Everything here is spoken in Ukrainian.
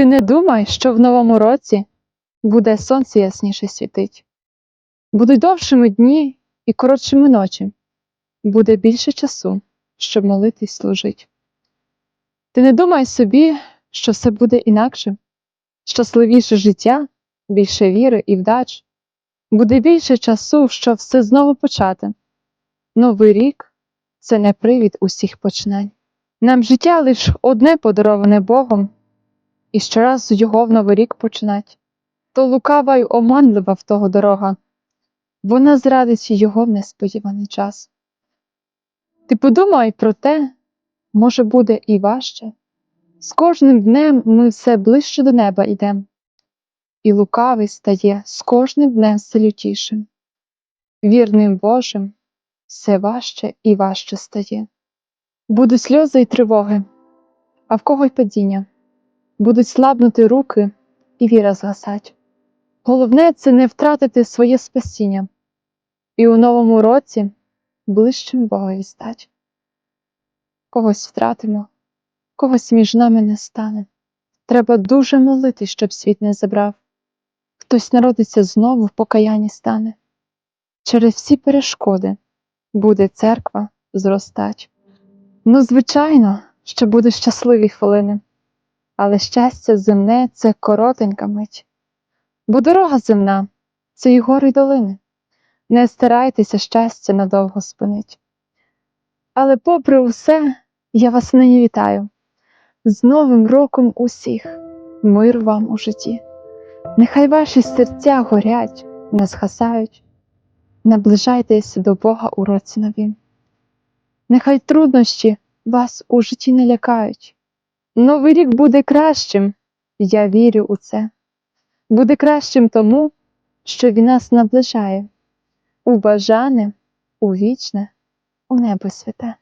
Ти не думай, що в новому році буде сонце ясніше світить. Будуть довшими дні і коротшими ночі, буде більше часу, щоб молитись служить. Ти не думай собі, що все буде інакше, щасливіше життя, більше віри і вдач, буде більше часу, щоб все знову почати. Новий рік це не привід усіх починань. Нам життя лиш одне подароване Богом, і щоразу його в новий рік починать. То лукава й оманлива в того дорога, вона зрадить його в несподіваний час. Ти подумай про те, може буде і важче. З кожним днем ми все ближче до неба йдем, і лукавий стає з кожним днем все лютішим. Вірним Божим все важче і важче стає. Будуть сльози й тривоги, а в кого й падіння, будуть слабнути руки і віра згасать. Головне це не втратити своє спасіння і у новому році ближчим Богові стать. Когось втратимо, когось між нами не стане. Треба дуже молити, щоб світ не забрав. Хтось народиться знову в покаянні стане. Через всі перешкоди буде церква зростать. Ну, звичайно, що будуть щасливі хвилини, але щастя земне це коротенька мить. Бо дорога земна це і гори й долини. Не старайтеся щастя надовго спинить. Але попри усе, я вас нині вітаю. З Новим роком усіх, мир вам у житті. Нехай ваші серця горять, не згасають. Наближайтесь до Бога у році новім. Нехай труднощі вас у житті не лякають. Новий рік буде кращим, я вірю у це. Буде кращим тому, що він нас наближає у бажане, у вічне, у небо святе.